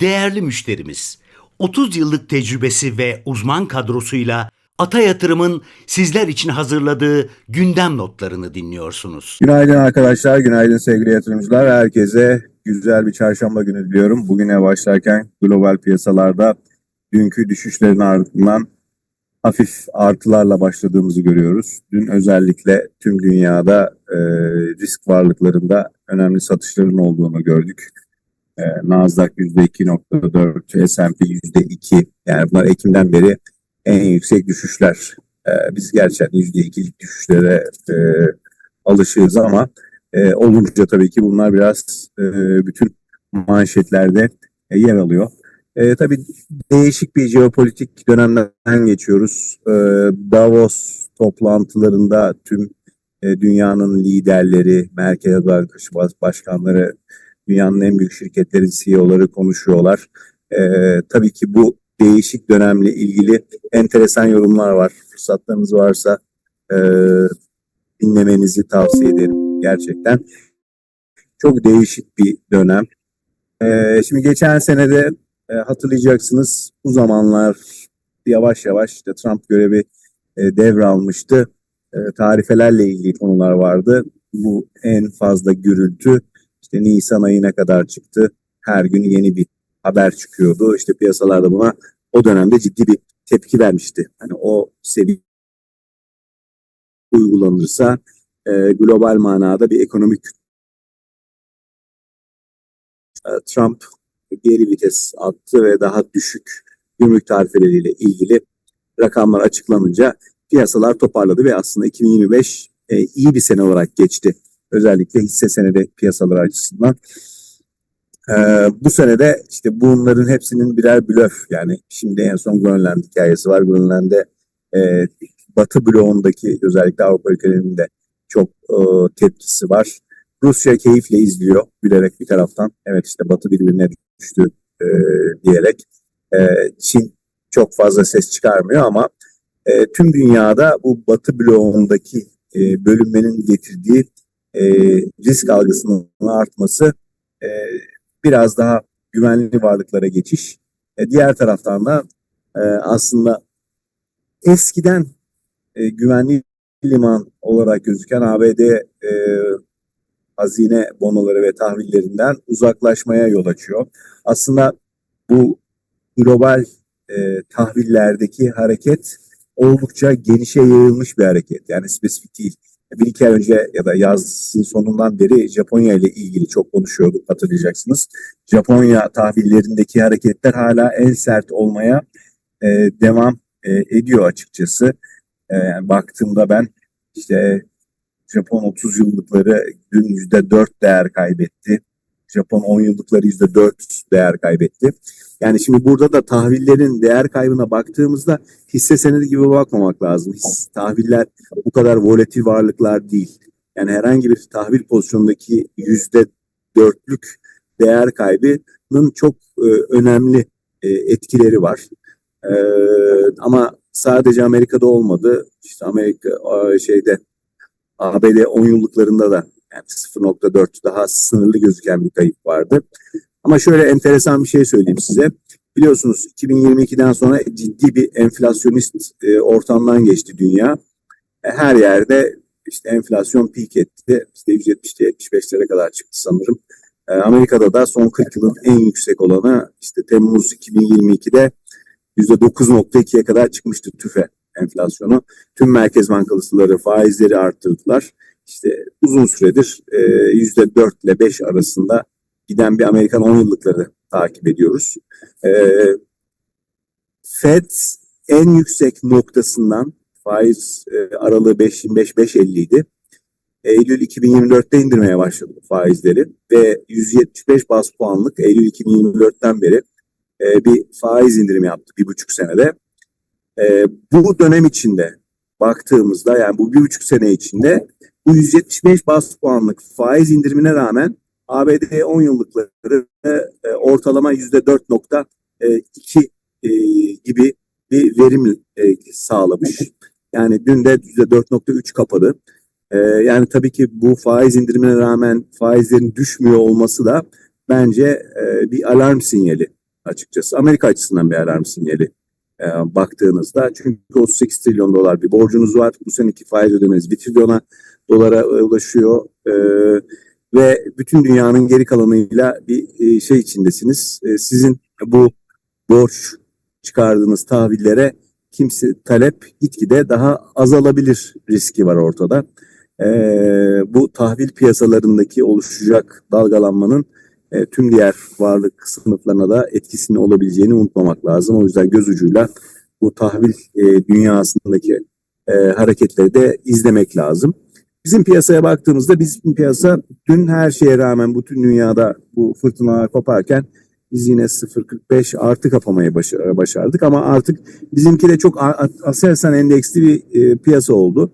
Değerli müşterimiz, 30 yıllık tecrübesi ve uzman kadrosuyla Ata Yatırım'ın sizler için hazırladığı gündem notlarını dinliyorsunuz. Günaydın arkadaşlar, günaydın sevgili yatırımcılar. Herkese güzel bir çarşamba günü diliyorum. Bugüne başlarken global piyasalarda dünkü düşüşlerin ardından hafif artılarla başladığımızı görüyoruz. Dün özellikle tüm dünyada e, risk varlıklarında önemli satışların olduğunu gördük. E, Nasdaq %2.4, S&P %2 yani bunlar Ekim'den beri en yüksek düşüşler. E, biz gerçekten %2'lik düşüşlere e, alışığız ama e, olunca tabii ki bunlar biraz e, bütün manşetlerde e, yer alıyor. E, tabii değişik bir jeopolitik dönemden geçiyoruz. E, Davos toplantılarında tüm e, dünyanın liderleri, Merkez Bankası başkanları, dünyanın en büyük şirketlerin CEO'ları konuşuyorlar. E, tabii ki bu değişik dönemle ilgili enteresan yorumlar var. Fırsatlarınız varsa e, dinlemenizi tavsiye ederim gerçekten. Çok değişik bir dönem. E, şimdi geçen senede e, hatırlayacaksınız bu zamanlar yavaş yavaş işte Trump görevi e, devralmıştı. E, tarifelerle ilgili konular vardı. Bu en fazla gürültü işte Nisan ayına kadar çıktı. Her gün yeni bir haber çıkıyordu. İşte piyasalarda buna o dönemde ciddi bir tepki vermişti. Hani o seviye uygulanırsa e, global manada bir ekonomik e, Trump geri vites attı ve daha düşük gümrük tarifeleriyle ilgili rakamlar açıklanınca piyasalar toparladı ve aslında 2025 e, iyi bir sene olarak geçti. Özellikle hisse senedi piyasalar açısından. Ee, bu senede işte bunların hepsinin birer blöf yani şimdi en son Grönland hikayesi var. Grönland'de e, Batı bloğundaki özellikle Avrupa ülkelerinin de çok e, tepkisi var. Rusya keyifle izliyor gülerek bir taraftan. Evet işte Batı birbirine düştü e, diyerek. E, Çin çok fazla ses çıkarmıyor ama e, tüm dünyada bu Batı bloğundaki e, bölünmenin getirdiği e, risk algısının artması e, biraz daha güvenli varlıklara geçiş. E, diğer taraftan da e, aslında eskiden e, güvenli liman olarak gözüken ABD e, hazine bonoları ve tahvillerinden uzaklaşmaya yol açıyor. Aslında bu global e, tahvillerdeki hareket oldukça genişe yayılmış bir hareket. Yani spesifik değil bir iki ay önce ya da yazın sonundan beri Japonya ile ilgili çok konuşuyorduk hatırlayacaksınız. Japonya tahvillerindeki hareketler hala en sert olmaya e, devam e, ediyor açıkçası. E, baktığımda ben işte Japon 30 yıllıkları dün %4 değer kaybetti. Japon 10 yıllıkları %4 değer kaybetti. Yani şimdi burada da tahvillerin değer kaybına baktığımızda hisse senedi gibi bakmamak lazım. His, tahviller bu kadar volatil varlıklar değil. Yani herhangi bir tahvil pozisyondaki yüzde dörtlük değer kaybının çok e, önemli e, etkileri var. E, ama sadece Amerika'da olmadı. İşte Amerika şeyde ABD 10 yıllıklarında da yani 0.4 daha sınırlı gözüken bir kayıp vardı. Ama şöyle enteresan bir şey söyleyeyim size. Biliyorsunuz 2022'den sonra ciddi bir enflasyonist e, ortamdan geçti dünya. E, her yerde işte enflasyon peak etti. İşte 170'te 75'lere kadar çıktı sanırım. E, Amerika'da da son 40 yılın en yüksek olanı işte Temmuz 2022'de %9.2'ye kadar çıkmıştı tüfe enflasyonu. Tüm merkez bankalıları faizleri arttırdılar. İşte uzun süredir e, %4 ile 5 arasında giden bir Amerikan 10 yıllıkları takip ediyoruz. E, Fed en yüksek noktasından faiz e, aralığı 5.25-5.50 idi. Eylül 2024'te indirmeye başladı faizleri ve 175 bas puanlık Eylül 2024'ten beri e, bir faiz indirimi yaptı bir buçuk senede. E, bu dönem içinde baktığımızda yani bu bir buçuk sene içinde bu 175 bas puanlık faiz indirimine rağmen ABD 10 yıllıkları e, ortalama %4.2 e, gibi bir verim e, sağlamış. Yani dün de %4.3 kapadı. E, yani tabii ki bu faiz indirimine rağmen faizlerin düşmüyor olması da bence e, bir alarm sinyali. açıkçası. Amerika açısından bir alarm sinyali e, baktığınızda. Çünkü 38 trilyon dolar bir borcunuz var. Bu seneki faiz ödemeniz 1 trilyona dolara e, ulaşıyor. E, ve bütün dünyanın geri kalanıyla bir e, şey içindesiniz. Sizin bu borç çıkardığınız tahvillere kimse talep gitgide daha azalabilir riski var ortada. Bu tahvil piyasalarındaki oluşacak dalgalanmanın tüm diğer varlık sınıflarına da etkisinin olabileceğini unutmamak lazım. O yüzden göz ucuyla bu tahvil dünyasındaki hareketleri de izlemek lazım. Bizim piyasaya baktığımızda bizim piyasa dün her şeye rağmen bütün dünyada bu fırtınalar koparken biz yine 0.45 artı kapamayı başar- başardık ama artık bizimki de çok Aselsan endeksli bir e, piyasa oldu.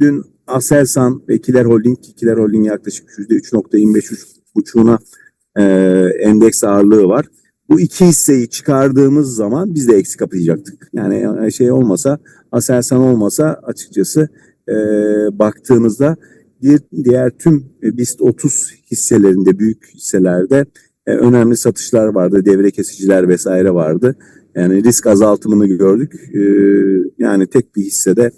Dün Aselsan ve Kiler Holding, Kiler Holding yaklaşık %3.25 buçuğuna e, endeks ağırlığı var. Bu iki hisseyi çıkardığımız zaman biz de eksi kapayacaktık. Yani e, şey olmasa, Aselsan olmasa açıkçası e, baktığınızda diğer, diğer tüm BIST 30 hisselerinde, büyük hisselerde e, önemli satışlar vardı, devre kesiciler vesaire vardı. Yani risk azaltımını gördük. E, yani tek bir hissede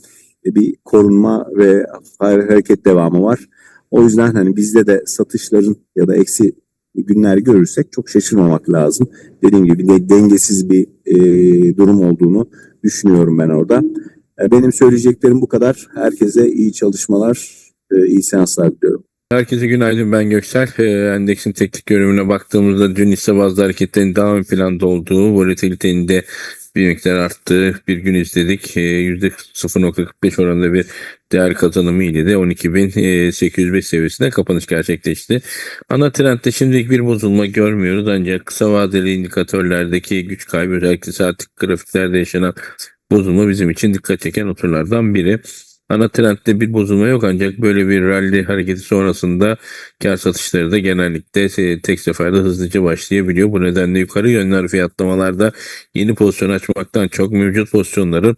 e, bir korunma ve hareket devamı var. O yüzden hani bizde de satışların ya da eksi günler görürsek çok şaşırmamak lazım. Dediğim gibi de dengesiz bir e, durum olduğunu düşünüyorum ben orada. E, benim söyleyeceklerim bu kadar. Herkese iyi çalışmalar, e, iyi seanslar diliyorum. Herkese günaydın ben Göksel. Ee, endeksin teknik görünümüne baktığımızda dün hisse bazlı hareketlerin daha ön planda olduğu, volatilitenin de bir miktar arttığı bir gün izledik. Ee, %0.45 oranında bir değer kazanımı ile de 12.805 seviyesinde kapanış gerçekleşti. Ana trendde şimdilik bir bozulma görmüyoruz ancak kısa vadeli indikatörlerdeki güç kaybı özellikle saatlik grafiklerde yaşanan bozulma bizim için dikkat çeken unsurlardan biri. Ana trendde bir bozulma yok ancak böyle bir rally hareketi sonrasında kar satışları da genellikle tek seferde hızlıca başlayabiliyor. Bu nedenle yukarı yönler fiyatlamalarda yeni pozisyon açmaktan çok mevcut pozisyonları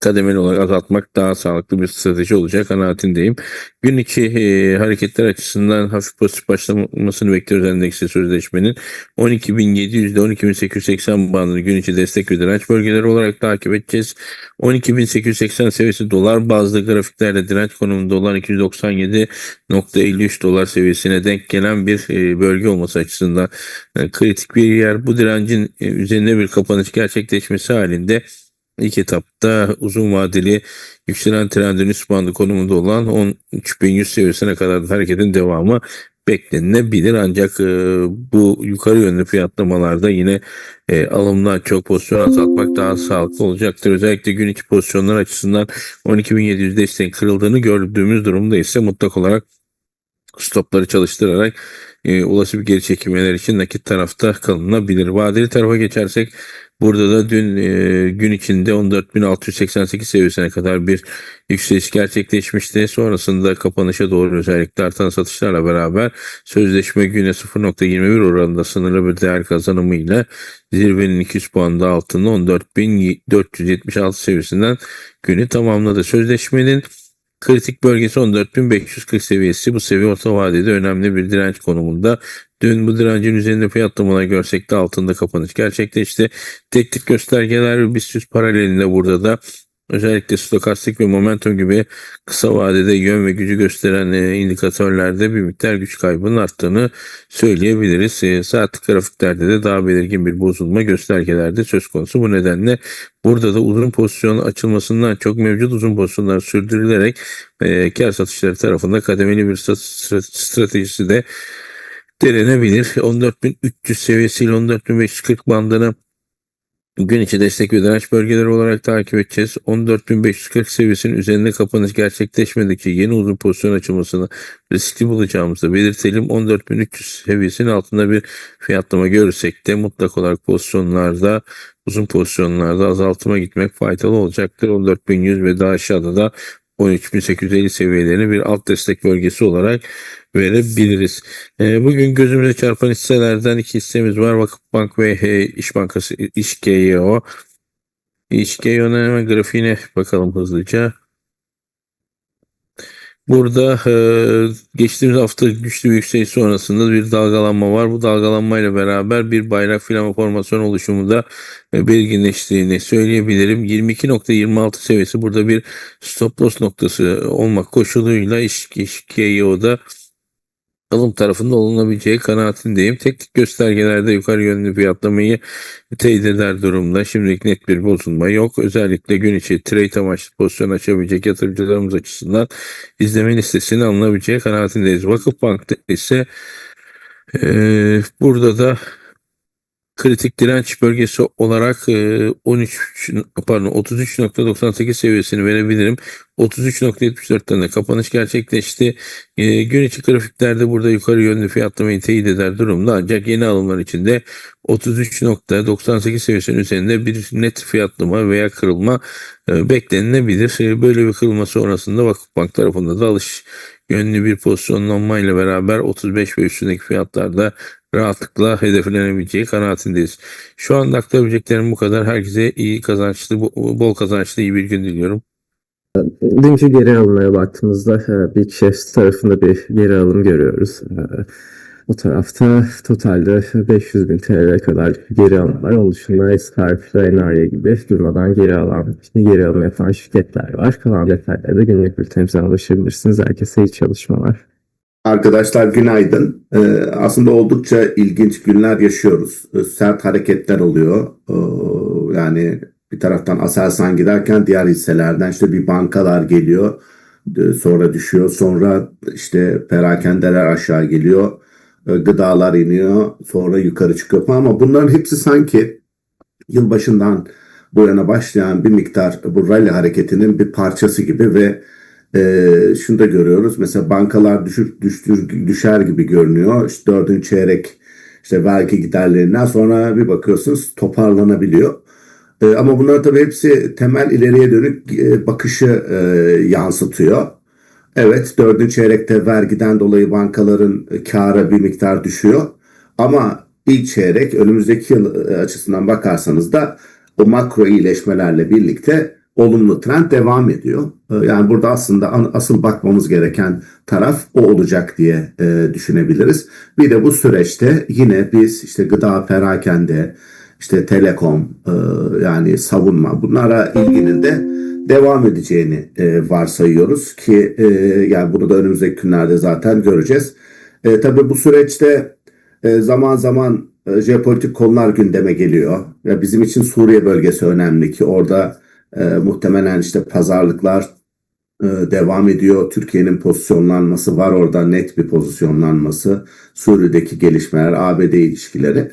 kademeli olarak azaltmak daha sağlıklı bir strateji olacak kanaatindeyim. Gün içi e, hareketler açısından hafif pozitif başlamasını bekliyoruz endeksli sözleşmenin. 12.700 ile 12.880 bandını gün içi destek ve direnç bölgeleri olarak takip edeceğiz. 12.880 seviyesi dolar bazlı grafiklerde direnç konumunda olan 297.53 dolar seviyesine denk gelen bir e, bölge olması açısından e, kritik bir yer. Bu direncin e, üzerine bir kapanış gerçekleşmesi halinde İlk etapta uzun vadeli yükselen trendin üst bandı konumunda olan 13.100 seviyesine kadar da hareketin devamı beklenilebilir. Ancak e, bu yukarı yönlü fiyatlamalarda yine e, alımdan çok pozisyon azaltmak daha sağlıklı olacaktır. Özellikle gün içi pozisyonlar açısından 12.700 desteğin kırıldığını gördüğümüz durumda ise mutlak olarak stopları çalıştırarak e, olası bir geri çekilmeler için nakit tarafta kalınabilir. Vadeli tarafa geçersek burada da dün e, gün içinde 14.688 seviyesine kadar bir yükseliş gerçekleşmişti. Sonrasında kapanışa doğru özellikle artan satışlarla beraber sözleşme güne 0.21 oranında sınırlı bir değer kazanımıyla zirvenin 200 puan da altında 14.476 seviyesinden günü tamamladı. Sözleşmenin Kritik bölgesi 14.540 seviyesi. Bu seviye orta vadede önemli bir direnç konumunda. Dün bu direncin üzerinde fiyatlamalar görsek de altında kapanış gerçekleşti. Teknik göstergeler BIST paralelinde burada da özellikle stokastik ve momentum gibi kısa vadede yön ve gücü gösteren e, indikatörlerde bir miktar güç kaybının arttığını söyleyebiliriz. E, grafiklerde de daha belirgin bir bozulma göstergelerde söz konusu. Bu nedenle burada da uzun pozisyon açılmasından çok mevcut uzun pozisyonlar sürdürülerek e, kar satışları tarafında kademeli bir stratejisi de denenebilir. 14.300 seviyesiyle 14.540 bandını Gün içi destek ve direnç bölgeleri olarak takip edeceğiz. 14.540 seviyesinin üzerinde kapanış gerçekleşmedikçe yeni uzun pozisyon açılmasını riskli bulacağımızı belirtelim. 14.300 seviyesinin altında bir fiyatlama görürsek de mutlak olarak pozisyonlarda uzun pozisyonlarda azaltıma gitmek faydalı olacaktır. 14.100 ve daha aşağıda da 13.850 seviyelerini bir alt destek bölgesi olarak verebiliriz. E, bugün gözümüze çarpan hisselerden iki hissemiz var. Vakıfbank ve e, İş Bankası İşGEO. İşGEO'nun hemen grafiğine bakalım hızlıca. Burada e, geçtiğimiz hafta güçlü bir yükseliş sonrasında bir dalgalanma var. Bu dalgalanmayla beraber bir bayrak filama formasyon oluşumu da e, belirginleştiğini söyleyebilirim. 22.26 seviyesi burada bir stop loss noktası olmak koşuluyla iş, iş KYO'da alım tarafında olunabileceği kanaatindeyim. Teknik göstergelerde yukarı yönlü fiyatlamayı teyit eder durumda. Şimdilik net bir bozulma yok. Özellikle gün içi trade amaçlı pozisyon açabilecek yatırımcılarımız açısından izleme listesini alınabileceği kanaatindeyiz. Vakıfbank'ta ise eee, burada da kritik direnç bölgesi olarak eee, 13 pardon 33.98 seviyesini verebilirim. 33.74'ten de kapanış gerçekleşti. Eee, gün içi grafiklerde burada yukarı yönlü fiyatlamayı teyit eder durumda ancak yeni alımlar için de 33.98 seviyesinin üzerinde bir net fiyatlama veya kırılma e, beklenilebilir. E, Böyle bir kırılma sonrasında Vakıfbank tarafında da alış yönlü bir pozisyonlanmayla beraber 35 ve üstündeki fiyatlarda rahatlıkla hedeflenebileceği kanaatindeyiz. Şu anda aktarabileceklerim bu kadar. Herkese iyi kazançlı, bo- bol kazançlı iyi bir gün diliyorum. Dünkü geri alımlara baktığımızda e, Big Chefs tarafında bir geri alım görüyoruz. E, O tarafta totalde 500 bin TL'ye kadar geri alım var. Onun dışında Scarf ve Enarya gibi durmadan geri alan, geri alım yapan şirketler var. Kalan detayları da günlük bültenimize ulaşabilirsiniz. Herkese iyi çalışmalar. Arkadaşlar günaydın. Ee, aslında oldukça ilginç günler yaşıyoruz. Ee, Sert hareketler oluyor. Ee, yani bir taraftan Aselsan giderken diğer hisselerden işte bir bankalar geliyor. Ee, Sonra düşüyor. Sonra işte perakendeler aşağı geliyor. Ee, Gıdalar iniyor. Sonra yukarı çıkıyor falan. Ama bunların hepsi sanki yılbaşından bu yana başlayan bir miktar bu rally hareketinin bir parçası gibi ve ee, şunu da görüyoruz. Mesela bankalar düşür, düştür, düşer gibi görünüyor. İşte dördüncü çeyrek işte vergi giderlerinden sonra bir bakıyorsunuz toparlanabiliyor. Ee, ama bunlar tabii hepsi temel ileriye dönük e, bakışı e, yansıtıyor. Evet dördüncü çeyrekte vergiden dolayı bankaların e, karı bir miktar düşüyor. Ama ilk çeyrek önümüzdeki yıl e, açısından bakarsanız da o makro iyileşmelerle birlikte olumlu trend devam ediyor. Ee, Yani burada aslında asıl bakmamız gereken taraf o olacak diye e, düşünebiliriz. Bir de bu süreçte yine biz işte gıda perakende, işte telekom, e, yani savunma bunlara ilginin de devam edeceğini e, varsayıyoruz ki yani bunu da önümüzdeki günlerde zaten göreceğiz. E, tabii bu süreçte zaman zaman jeopolitik konular gündeme geliyor. Ya bizim için Suriye bölgesi önemli ki orada e, muhtemelen işte pazarlıklar e, devam ediyor. Türkiye'nin pozisyonlanması var orada net bir pozisyonlanması. Suriye'deki gelişmeler, ABD ilişkileri.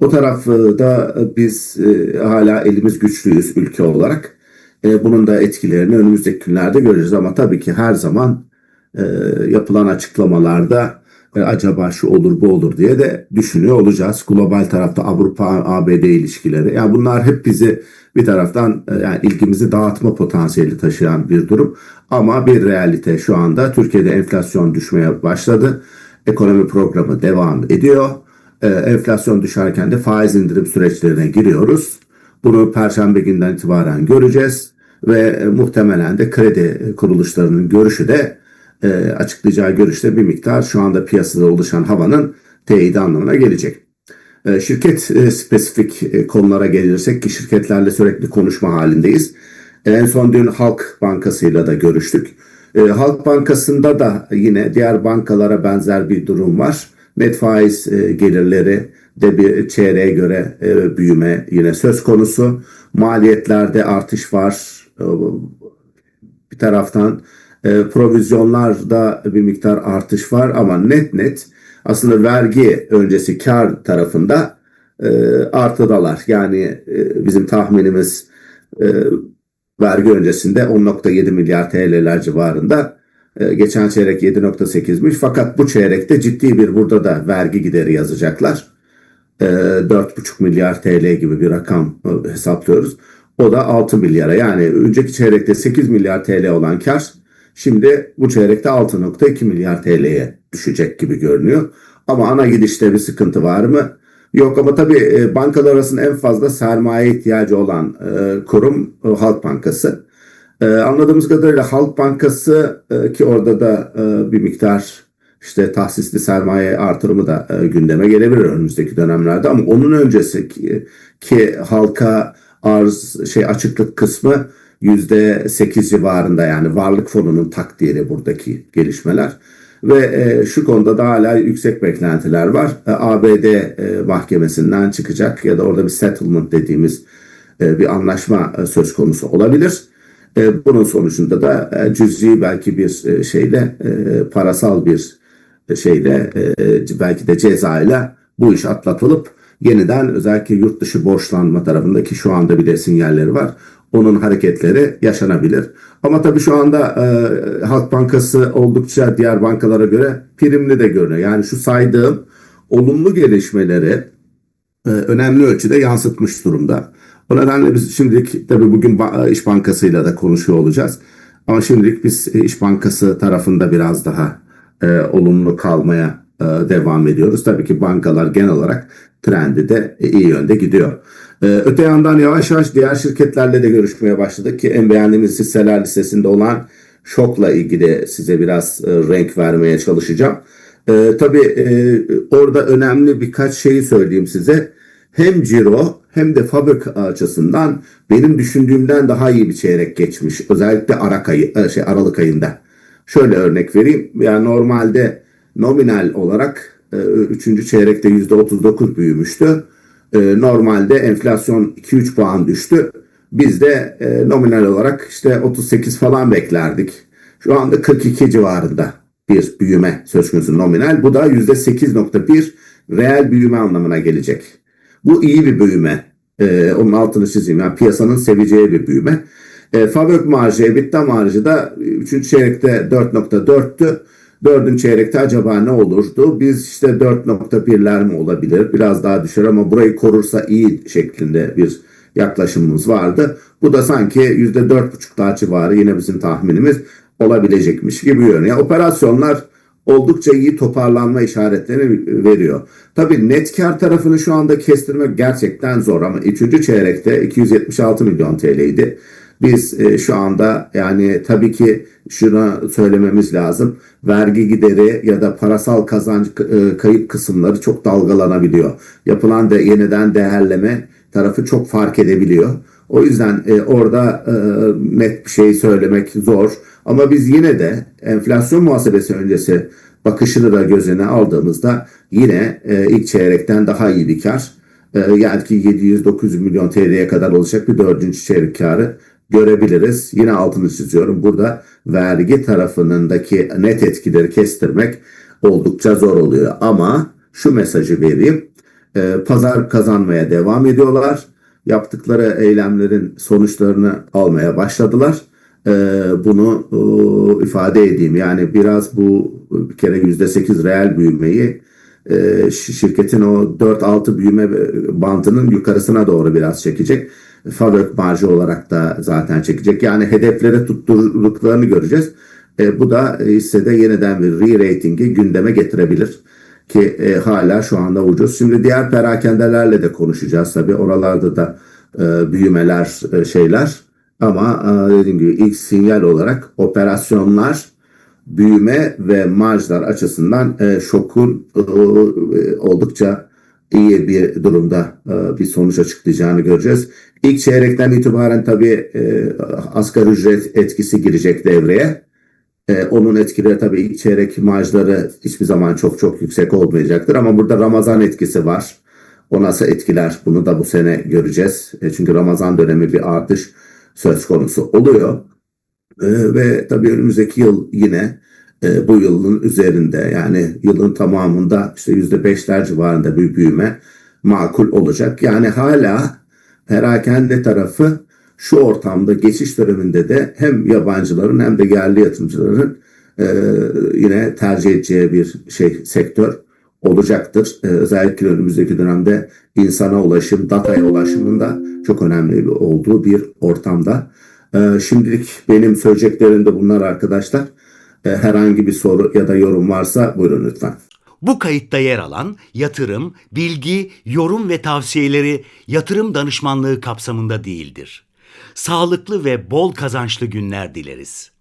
O tarafta biz e, hala elimiz güçlüyüz ülke olarak. E, bunun da etkilerini önümüzdeki günlerde göreceğiz ama tabii ki her zaman e, yapılan açıklamalarda e, acaba şu olur bu olur diye de düşünüyor olacağız. Global tarafta Avrupa ABD ilişkileri. Yani bunlar hep bizi bir taraftan e, yani ilgimizi dağıtma potansiyeli taşıyan bir durum. Ama bir realite şu anda Türkiye'de enflasyon düşmeye başladı. Ekonomi programı devam ediyor. E, enflasyon düşerken de faiz indirim süreçlerine giriyoruz. Bunu perşembe günden itibaren göreceğiz ve e, muhtemelen de kredi kuruluşlarının görüşü de e, açıklayacağı görüşte bir miktar şu anda piyasada oluşan havanın teyidi anlamına gelecek. E, Şirket e, spesifik e, konulara gelirsek ki şirketlerle sürekli konuşma halindeyiz. En son dün Halk Bankası'yla da görüştük. E, Halk Bankası'nda da yine diğer bankalara benzer bir durum var. Net faiz e, gelirleri de bir çeyreğe göre e, büyüme yine söz konusu. Maliyetlerde artış var. E, bir taraftan e, provizyonlarda bir miktar artış var ama net net aslında vergi öncesi kar tarafında e, artıdalar. Yani e, bizim tahminimiz e, vergi öncesinde 10.7 milyar TL'ler civarında. E, geçen çeyrek 7.8'miş fakat bu çeyrekte ciddi bir burada da vergi gideri yazacaklar. E, 4.5 milyar TL gibi bir rakam hesaplıyoruz. O da 6 milyara yani önceki çeyrekte 8 milyar TL olan kar şimdi bu çeyrekte 6.2 milyar TL'ye düşecek gibi görünüyor. Ama ana gidişte bir sıkıntı var mı? Yok ama tabii e, bankalar arasında en fazla sermaye ihtiyacı olan e, kurum e, Halk Bankası. Anladığımız kadarıyla Halk Bankası ki orada da bir miktar işte tahsisli sermaye artırımı da gündeme gelebilir önümüzdeki dönemlerde ama onun öncesi ki, ki halka arz şey açıklık kısmı yüzde sekiz civarında yani varlık fonunun takdiri buradaki gelişmeler ve e, şu konuda da hala yüksek beklentiler var. E, ABD e, mahkemesinden çıkacak ya da orada bir settlement dediğimiz bir anlaşma söz konusu olabilir. Bunun sonucunda da e, cüzi belki bir şeyle parasal bir şeyle belki de cezayla bu iş atlatılıp yeniden özellikle yurt dışı borçlanma tarafındaki şu anda bile sinyalleri var. Onun hareketleri yaşanabilir. Ama tabii şu anda e, Halk Bankası oldukça diğer bankalara göre primli de görünüyor. Yani şu saydığım olumlu gelişmeleri e, önemli ölçüde yansıtmış durumda. O nedenle biz şimdilik tabii bugün İş Bankası'yla da konuşuyor olacağız. Ama şimdilik biz e, İş Bankası tarafında biraz daha e, olumlu kalmaya e, devam ediyoruz. Tabii ki bankalar genel olarak trendi de e, iyi yönde gidiyor. E, öte yandan yavaş yavaş diğer şirketlerle de görüşmeye başladık ki en beğendiğimiz hisseler listesinde olan şokla ilgili size biraz e, renk vermeye çalışacağım. E, tabii e, orada önemli birkaç şeyi söyleyeyim size. Hem ciro hem de fabrik açısından benim düşündüğümden daha iyi bir çeyrek geçmiş. Özellikle Aralık, ayı, e, şey, Aralık ayında. Şöyle örnek vereyim. Yani normalde nominal olarak 3. çeyrekte %39 büyümüştü. E, Normalde enflasyon 2-3 puan düştü. Biz de e, nominal olarak işte 38 falan beklerdik. Şu anda 42 civarında bir büyüme söz konusu nominal. Bu da %8.1 reel büyüme anlamına gelecek. Bu iyi bir büyüme. E, onun altını çizeyim. Yani piyasanın seveceği bir büyüme. E, fabrik marjı, EBITDA marjı da 3. çeyrekte 4.4'tü. 4. çeyrekte acaba ne olurdu? Biz işte 4.1'ler mi olabilir? Biraz daha düşer ama burayı korursa iyi şeklinde bir yaklaşımımız vardı. Bu da sanki %4.5'lar civarı yine bizim tahminimiz olabilecekmiş gibi görünüyor. Operasyonlar oldukça iyi toparlanma işaretlerini veriyor. Tabii net kar tarafını şu anda kestirmek gerçekten zor ama 3. çeyrekte 276 milyon TL'ydi. Biz e, şu anda yani tabii ki şuna söylememiz lazım. Vergi gideri ya da parasal kazanç e, kayıp kısımları çok dalgalanabiliyor. Yapılan da yeniden değerleme tarafı çok fark edebiliyor. O yüzden e, orada e, net bir şey söylemek zor. Ama biz yine de enflasyon muhasebesi öncesi bakışını da göz önüne aldığımızda yine ilk çeyrekten daha iyi bir kar. Yani ki 700-900 milyon TL'ye kadar olacak bir dördüncü çeyrek karı görebiliriz. Yine altını çiziyorum. Burada vergi tarafındaki net etkileri kestirmek oldukça zor oluyor. Ama şu mesajı vereyim. E, pazar kazanmaya devam ediyorlar. Yaptıkları eylemlerin sonuçlarını almaya başladılar. E, bunu e, ifade edeyim. Yani biraz bu bir kere %8 reel büyümeyi e, şirketin o 4-6 büyüme bantının yukarısına doğru biraz çekecek. Fabrik marjı olarak da zaten çekecek. Yani hedeflere tutturduklarını göreceğiz. E, bu da hissede yeniden bir re-rating'i gündeme getirebilir. Ki e, hala şu anda ucuz. Şimdi diğer perakendelerle de konuşacağız. Tabii oralarda da e, büyümeler e, şeyler. Ama e, dediğim gibi ilk sinyal olarak operasyonlar büyüme ve marjlar açısından e, şokun e, oldukça iyi bir durumda e, bir sonuç açıklayacağını göreceğiz. İlk çeyrekten itibaren tabii e, asgari ücret etkisi girecek devreye. E, onun etkileri tabii ilk çeyrek marjları hiçbir zaman çok çok yüksek olmayacaktır ama burada Ramazan etkisi var. O nasıl etkiler bunu da bu sene göreceğiz. Çünkü Ramazan dönemi bir artış söz konusu oluyor. Ve tabii önümüzdeki yıl yine e, bu yılın üzerinde yani yılın tamamında işte yüzde beşler civarında bir büyüme makul olacak. Yani hala perakende tarafı şu ortamda geçiş döneminde de hem yabancıların hem de yerli yatırımcıların e, yine tercih edeceği bir şey sektör olacaktır. E, özellikle önümüzdeki dönemde insana ulaşım, dataya ulaşımın da çok önemli olduğu bir ortamda. E, şimdilik benim söyleyeceklerim de bunlar arkadaşlar. E, herhangi bir soru ya da yorum varsa buyurun lütfen. Bu kayıtta yer alan yatırım, bilgi, yorum ve tavsiyeleri yatırım danışmanlığı kapsamında değildir. sağlıklı ve bol kazançlı günler dileriz.